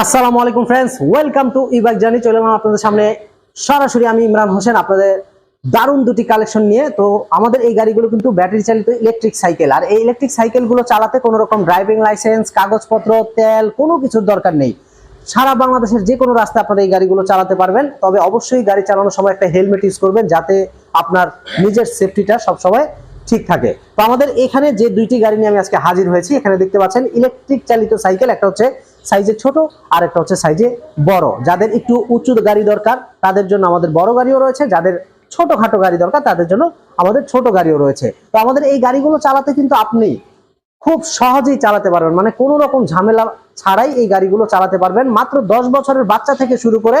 আসসালামু আলাইকুম friends welcome to ইবাক জার্নি চলে এলাম আপনাদের সামনে। সরাসরি আমি ইমরান হোসেন, আপনাদের দারুণ দুটি কালেকশন নিয়ে। তো আমাদের এই গাড়িগুলো কিন্তু ব্যাটারি চালিত ইলেকট্রিক সাইকেল আর এই ইলেকট্রিক সাইকেলগুলো চালাতে কোনো রকম ড্রাইভিং লাইসেন্স কাগজপত্র, তেল, কোনো কিছুর দরকার নেই। সারা বাংলাদেশের যে কোনো রাস্তায় আপনারা এই গাড়িগুলো চালাতে পারবেন। তবে অবশ্যই গাড়ি চালানোর সময় একটা হেলমেট ইউজ করবেন, যাতে আপনার নিজের সেফটিটা সবসময় ঠিক থাকে। তো আমাদের এখানে যে দুইটি গাড়ি নিয়ে আমি আজকে হাজির হয়েছি, এখানে দেখতে পাচ্ছেন ইলেকট্রিক চালিত সাইকেল একটা হচ্ছে সাইজে ছোট আর একটা হচ্ছে সাইজে বড়। যাদের একটু উঁচু গাড়ি দরকার, তাদের জন্য আমাদের বড় গাড়িও রয়েছে। যাদের ছোটখাটো গাড়ি দরকার, তাদের জন্য আমাদের ছোট গাড়িও রয়েছে। তো আমাদের এই গাড়িগুলো চালাতে কিন্তু আপনি খুব সহজেই চালাতে পারবেন। মানে কোনো রকম ঝামেলা ছাড়াই এই গাড়িগুলো চালাতে পারবেন। মাত্র দশ বছরের বাচ্চা থেকে শুরু করে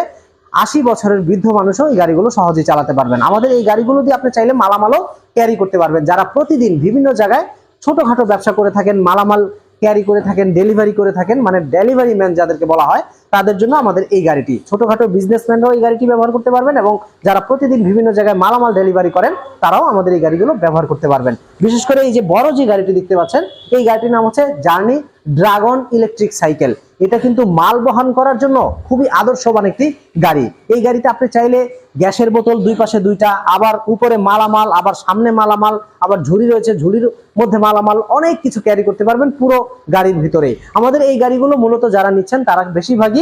আশি বছরের বৃদ্ধ মানুষও এই গাড়িগুলো সহজেই চালাতে পারবেন। আমাদের এই গাড়িগুলো দিয়ে আপনি চাইলে মালামালও ক্যারি করতে পারবেন। যারা প্রতিদিন বিভিন্ন জায়গায় ছোটখাটো ব্যবসা করে থাকেন, মালামাল ক্যারি করে থাকেন ডেলিভারি করে থাকেন মানে ডেলিভারি ম্যান যাদেরকে বলা হয় তাদের জন্য আমাদের এই গাড়িটি। ছোটখাটো বিজনেসম্যানরাও এই গাড়িটি ব্যবহার করতে পারবেন এবং যারা প্রতিদিন বিভিন্ন জায়গায় মালামাল ডেলিভারি করেন, তারাও আমাদের এই গাড়িগুলো ব্যবহার করতে পারবেন। বিশেষ করে এই যে বড় যে গাড়িটি দেখতে পাচ্ছেন, এই গাড়িটির নাম হচ্ছে জার্নি ড্রাগন ইলেকট্রিক সাইকেল এটা কিন্তু মাল বহন করার জন্য খুবই আদর্শবান একটি গাড়ি। এই গাড়িতে আপনি চাইলে গ্যাসের বোতল দুই পাশে দুইটা, আবার উপরে মালামাল, আবার সামনে মালামাল, আবার ঝুড়ি রয়েছে, ঝুড়ির মধ্যে মালামাল, অনেক কিছু ক্যারি করতে পারবেন পুরো গাড়ির ভিতরে আমাদের এই গাড়িগুলো মূলত যারা নিচ্ছেন, তারা বেশিরভাগই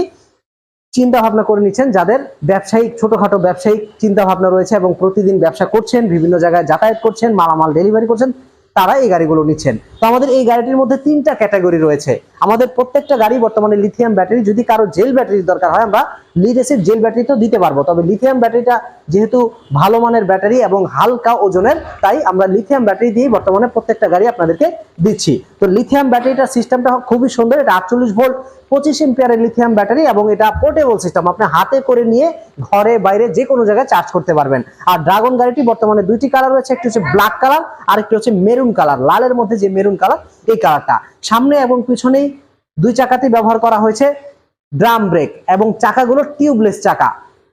চিন্তা ভাবনা করে নিচ্ছেন যাদের ব্যবসায়িক, ছোটখাটো ব্যবসায়িক চিন্তা ভাবনা রয়েছে এবং প্রতিদিন ব্যবসা করছেন, বিভিন্ন জায়গায় যাতায়াত করছেন, মালামাল ডেলিভারি করছেন। তারা এই গাড়িগুলো নিচ্ছেন। তো আমাদের এই গাড়িটির মধ্যে তিনটা ক্যাটাগরি রয়েছে। আমাদের প্রত্যেকটা গাড়ি বর্তমানে লিথিয়াম ব্যাটারি যদি কারও জেল ব্যাটারির দরকার হয়, আমরা লিড এসিড জেল ব্যাটারি তো দিতে পারব। তবে লিথিয়াম ব্যাটারিটা যেহেতু ভালো মানের ব্যাটারি এবং হালকা ওজনের, তাই আমরা লিথিয়াম ব্যাটারি দিয়ে বর্তমানে প্রত্যেকটা গাড়ি আপনাদেরকে দিচ্ছি। তো লিথিয়াম ব্যাটারিটার সিস্টেমটা খুবই সুন্দর। এটা আটচল্লিশ ভোল্ট পঁচিশ এম্পিয়ারের লিথিয়াম ব্যাটারি এবং এটা পোর্টেবল সিস্টেম আপনি হাতে করে নিয়ে ঘরে, বাইরে যে কোনো জায়গায় চার্জ করতে পারবেন। আর ড্রাগন গাড়িটি বর্তমানে দুইটি কালার রয়েছে, একটি হচ্ছে ব্ল্যাক কালার আর একটি হচ্ছে মেরুন কালার, লালের মধ্যে যে মেরুন কালার, এই কালারটা। সামনে এবং পিছনেই দুই চাকাতে ব্যবহার করা হয়েছে ড্রাম ব্রেক এবং চাকাগুলো টিউবলেস চাকা।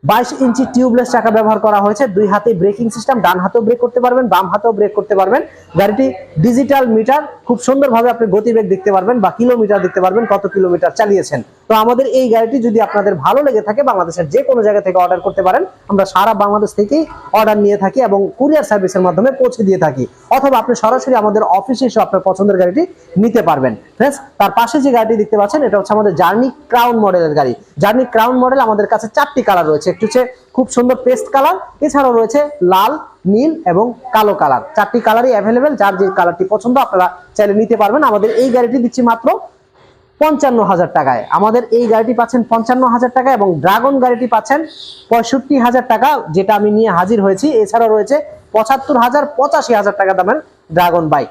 বাইশ ইঞ্চি টিউবলেস চাকা ব্যবহার করা হয়েছে, দুই হাতে ব্রেকিং সিস্টেম, ডান হাতেও ব্রেক করতে পারবেন, বাম হাতেও ব্রেক করতে পারবেন। গাড়িটি ডিজিটাল মিটার খুব সুন্দরভাবে আপনি গতিবেগ দেখতে পারবেন বা কিলোমিটার দেখতে পারবেন কত কিলোমিটার চালিয়েছেন। তো আমাদের এই গাড়িটি যদি আপনাদের ভালো লেগে থাকে, বাংলাদেশের যে কোনো জায়গা থেকে অর্ডার করতে পারেন, আমরা সারা বাংলাদেশ থেকেই অর্ডার নিয়ে থাকি এবং কুরিয়ার সার্ভিসের মাধ্যমে পৌঁছে দিয়ে থাকি। অথবা আপনি সরাসরি আমাদের অফিসে এসে আপনার পছন্দের গাড়িটি নিতে পারবেন। ফ্রেন্ডস তার পাশে যে গাড়িটি দেখতে পাচ্ছেন, এটা হচ্ছে আমাদের জার্নি ক্রাউন মডেলের গাড়ি। জার্নি ক্রাউন মডেল আমাদের কাছে চারটি কালার রয়েছে। একটি হচ্ছে খুব সুন্দর পেস্ট কালার এছাড়াও রয়েছে লাল, নীল এবং কালো কালার চারটি কালারই অ্যাভেলেবেল যার যে কালারটি পছন্দ আপনারা চাইলে নিতে পারবেন। আমাদের এই গাড়িটি দিচ্ছি মাত্র পঞ্চান্ন হাজার টাকায়। আমাদের এই গাড়িটি পাচ্ছেন পঞ্চান্ন হাজার টাকা এবং ড্রাগন গাড়িটি পাচ্ছেন পঁয়ষট্টি হাজার টাকা, যেটা আমি নিয়ে হাজির হয়েছি। এছাড়াও রয়েছে পঁচাত্তর হাজার পঁচাশি হাজার টাকা দামের ড্রাগন বাইক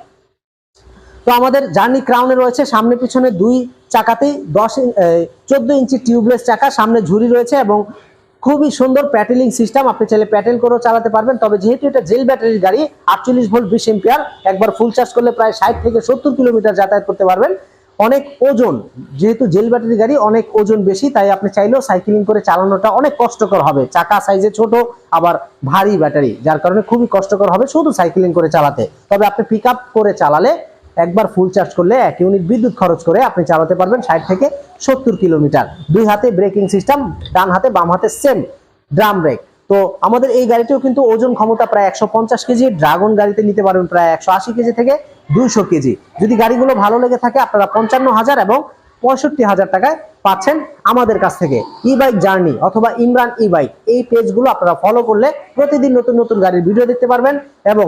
তো আমাদের জার্নি ক্রাউনে রয়েছে, সামনে পিছনে দুই চাকাতেই দশ চোদ্দ ইঞ্চি টিউবলেস চাকা, সামনে ঝুড়ি রয়েছে এবং খুবই সুন্দর প্যাটেলিং সিস্টেম। আপনি চাইলে প্যাটেল করেও চালাতে পারবেন, তবে যেহেতু এটা জেল ব্যাটারির গাড়ি, আটচল্লিশ ভোল্ট বিশ এম্পিয়ার, একবার ফুল চার্জ করলে প্রায় ষাট থেকে সত্তর কিলোমিটার যাতায়াত করতে পারবেন। অনেক ওজন, যেহেতু জেল ব্যাটারি গাড়ি, অনেক ওজন বেশি, তাই আপনি চাইলেও সাইকেলিং করে চালানোটা অনেক কষ্টকর হবে। চাকা সাইজে ছোট, আবার ভারী ব্যাটারি, যার কারণে খুবই কষ্টকর হবে শুধু সাইকেলিং করে চালাতে। তবে আপনি পিক করে চালালে একবার ফুল চার্জ করলে এক ইউনিট বিদ্যুৎ খরচ করে আপনি চালাতে পারবেন ষাট থেকে সত্তর কিলোমিটার। দুই হাতে ব্রেকিং সিস্টেম ডান হাতে বাম হাতে সেম ড্রাম ব্রেক তো আমাদের এই গাড়িটিও কিন্তু ওজন ক্ষমতা প্রায় একশো পঞ্চাশ কেজি ড্রাগন গাড়িতে নিতে পারবেন প্রায় একশো আশি কেজি থেকে দুইশো কেজি। যদি গাড়িগুলো ভালো লেগে থাকে, আপনারা পঞ্চান্ন হাজার এবং পঁয়ষট্টি হাজার টাকায় পাচ্ছেন আমাদের কাছ থেকে ই বাইক জার্নি অথবা ইমরান ই বাইক এই পেজগুলো আপনারা ফলো করলে প্রতিদিন নতুন নতুন গাড়ির ভিডিও দেখতে পারবেন এবং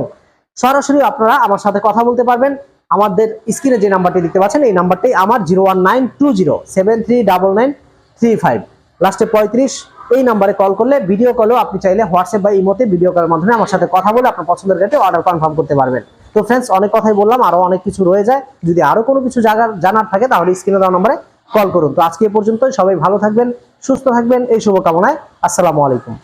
সরাসরি আপনারা আমার সাথে কথা বলতে পারবেন। আমাদের স্ক্রিনে যে নাম্বারটি দেখতে পাচ্ছেন, এই নাম্বারটি আমার zero one nine two zero, seven three double nine three five. লাস্টে পঁয়ত্রিশ, এই নাম্বারে কল করলে ভিডিও কলেও আপনি চাইলে হোয়াটসঅ্যাপ বা ইমোতে ভিডিও কলের মাধ্যমে আমার সাথে কথা বলে আপনার পছন্দের গাড়িতে অর্ডার কনফার্ম করতে পারবেন। তো ফ্রেন্ডস অনেক কথাই বললাম আরও অনেক কিছু রয়ে যায়। যদি আরও কোনো কিছু জায়গার জানার থাকে, তাহলে স্ক্রিনে দেওয়া নাম্বারে কল করুন। তো আজকে এ পর্যন্তই, সবাই ভালো থাকবেন, সুস্থ থাকবেন, এই শুভকামনায়। আসসালামু আলাইকুম।